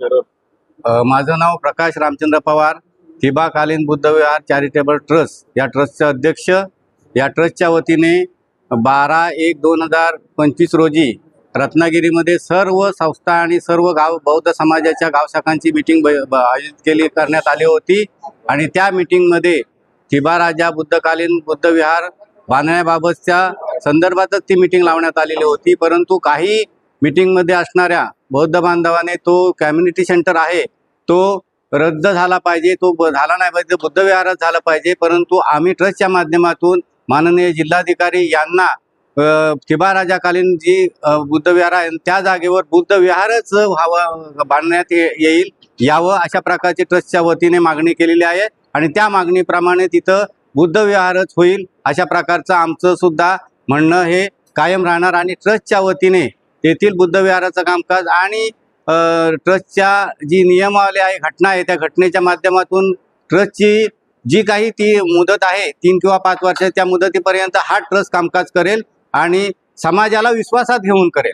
माझं नाव प्रकाश रामचंद्र पवार हिबाकालीन बुद्धविहार चॅरिटेबल ट्रस्ट. या ट्रस्टचे अध्यक्ष या ट्रस्टच्या वतीने बारा एक दोन हजार पंचवीस रोजी रत्नागिरीमध्ये सर्व संस्था आणि सर्व गाव बौद्ध समाजाच्या गावशाखांची मीटिंग आयोजित केली करण्यात आली होती. आणि त्या मीटिंगमध्ये थिबा राजा बुद्धकालीन बुद्धविहार बांधण्याबाबतच्या संदर्भातच ती मिटिंग लावण्यात आलेली होती. परंतु काही मिटिंगमध्ये असणाऱ्या बौद्ध बांधवाने तो कम्युनिटी सेंटर आहे तो रद्द झाला पाहिजे तो ब- झाला नाही पाहिजे बुद्धविहारच झाला पाहिजे परंतु आम्ही ट्रस्टच्या माध्यमातून माननीय जिल्हाधिकारी यांना अ, थिबा राजाकालीन जी बुद्ध बुद्धविहार आहे त्या जागेवर बुद्धविहारच व्हावं बांधण्यात ये- येईल यावं अशा प्रकारची ट्रस्टच्या वतीने मागणी केलेली आहे. आणि त्या मागणीप्रमाणे तिथं बुद्धविहारच होईल अशा प्रकारचं आमचं सुद्धा म्हणणं हे कायम राहणार. आणि ट्रस्टच्या वतीने येथील बुद्धविहाराचं कामकाज आणि ट्रस्टच्या जी नियमावली आहे घटना आहे त्या घटनेच्या माध्यमातून ट्रस्टची जी काही ती मुदत आहे तीन किंवा पाच वर्ष त्या मुदतीपर्यंत हा ट्रस्ट कामकाज करेल आणि समाजाला विश्वासात घेऊन करेल.